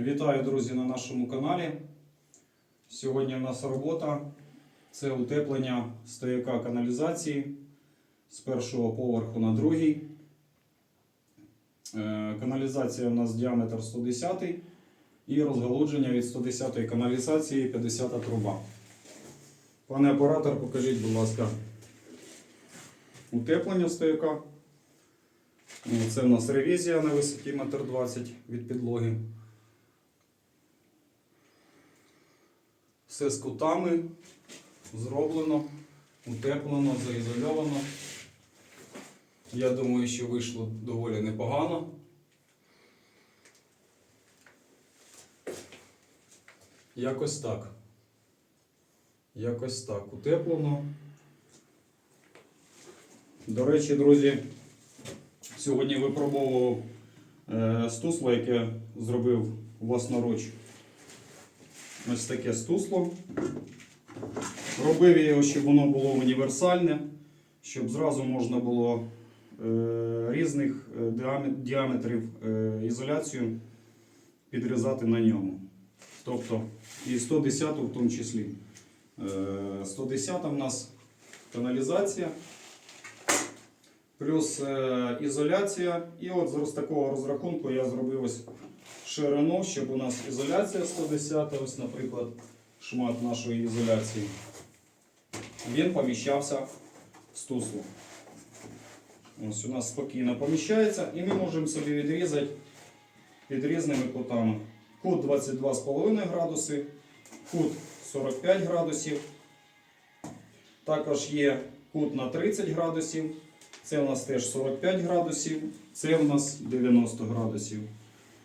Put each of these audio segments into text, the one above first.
Вітаю, друзі, на нашому каналі. Сьогодні в нас робота це утеплення стояка каналізації з першого поверху на другий. Е, Каналізація у нас діаметр 110 і розгалудження від 110 каналізації 50 труба. Пане оператор, покажіть, будь ласка, утеплення стояка. Ну, Це в нас ревізія на висоті 1,20 м від підлоги. Все з кутами зроблено, утеплено, заізольовано. Я думаю, що вийшло доволі непогано. Якось так. Якось так утеплено. До речі, друзі, сьогодні випробовував е, стусло, яке зробив власноруч. Ось таке стусло. Робив його, щоб воно було універсальне, щоб зразу можна було е, різних е, діаметрів е, ізоляцію підрізати на ньому. Тобто і 110 в тому числі. Е, 110 в нас каналізація, плюс е, ізоляція. І от з такого розрахунку я зробив ось ширину, щоб у нас ізоляція 110, ось, наприклад, шмат нашої ізоляції. Він поміщався в стусло. Ось у нас спокійно поміщається, і ми можемо собі відрізати під різними кутами. Кут 22,5 градуси, кут 45 градусів. Також є кут на 30 градусів. Це у нас теж 45 градусів, це у нас 90 градусів.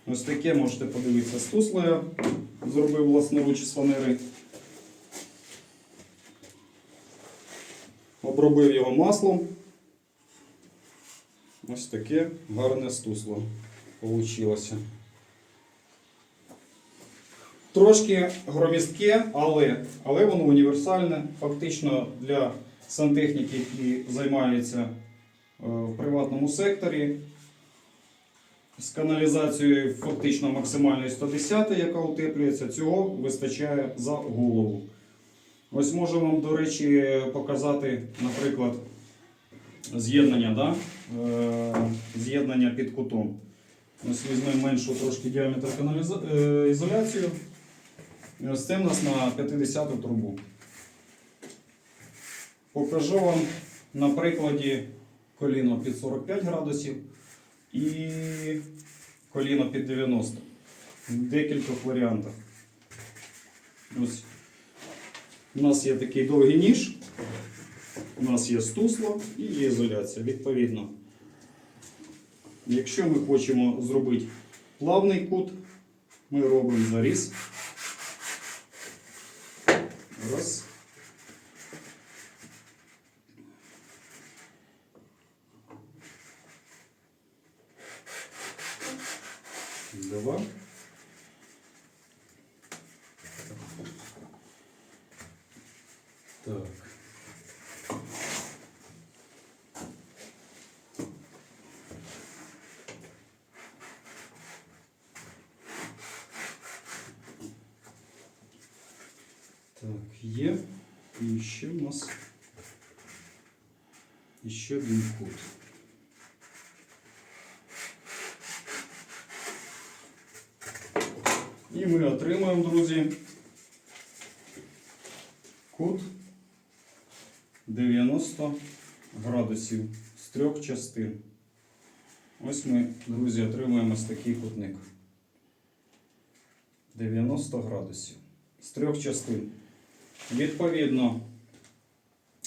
Ось таке можете подивитися стусло я зробив власноруч з фанери. Обробив його маслом. Ось таке гарне стусло получилося. Трошки громістке, але, але воно універсальне. Фактично для сантехніки, які займаються е, в приватному секторі. З каналізацією фактично максимальної 110, яка утеплюється, цього вистачає за голову. Ось можу вам, до речі, показати, наприклад, з'єднання, да? е, з'єднання під кутом. Ось візьмемо меншу трошки діаметр каналіза... е, ізоляцію. Ось це в нас на 50 трубу. Покажу вам на прикладі коліно під 45 градусів і коліно під 90. В декількох варіантах. Ось. У нас є такий довгий ніж, у нас є стусло і є ізоляція. Відповідно, якщо ми хочемо зробити плавний кут, ми робимо заріз. Раз. Два. Так. Так, є. І ще у нас ще один кут. І ми отримаємо, друзі, кут 90 градусів з трьох частин. Ось ми, друзі, отримуємо ось такий кутник. 90 градусів з трьох частин. Відповідно,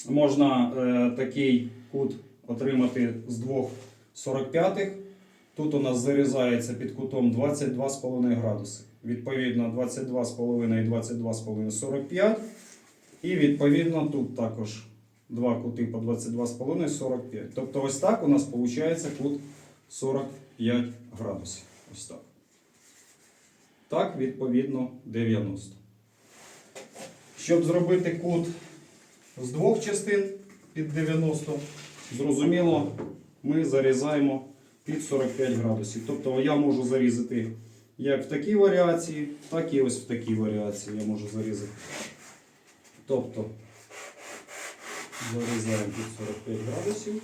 можна е, такий кут отримати з двох 45-х. Тут у нас зарізається під кутом 22,5 градуси. Відповідно, 22,5 і 22,5 45. І відповідно тут також два кути по 22,5 45. Тобто ось так у нас виходить кут 45 градусів. Ось так. Так, відповідно, 90. Щоб зробити кут з двох частин під 90, зрозуміло, ми зарізаємо під 45 градусів. Тобто я можу зарізати як в такій варіації, так і ось в такій варіації я можу зарізати. Тобто зарізаємо під 45 градусів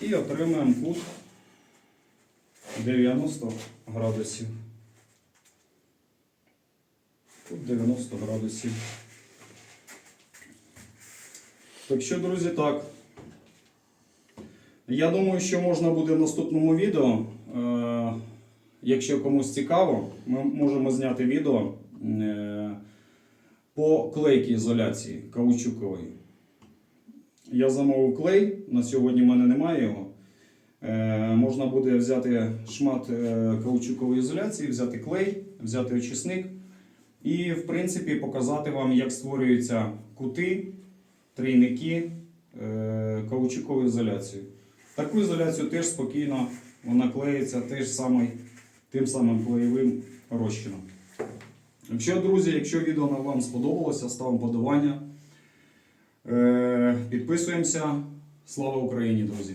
і отримаємо кут 90 градусів. Тут 90 градусів. Так що, друзі, так. Я думаю, що можна буде в наступному відео. Е, якщо комусь цікаво, ми можемо зняти відео е, по клейкій ізоляції каучукової. Я замовив клей, на сьогодні в мене немає його. Е, можна буде взяти шмат каучукової ізоляції, взяти клей, взяти очисник і, в принципі, показати вам, як створюються кути, трійники каучуковою ізоляцією. Таку ізоляцію теж спокійно вона клеїться теж самий, тим самим клеєвим розчином. Якщо, друзі, якщо відео вам сподобалося, ставимо подавання. Е, підписуємося. Слава Україні, друзі!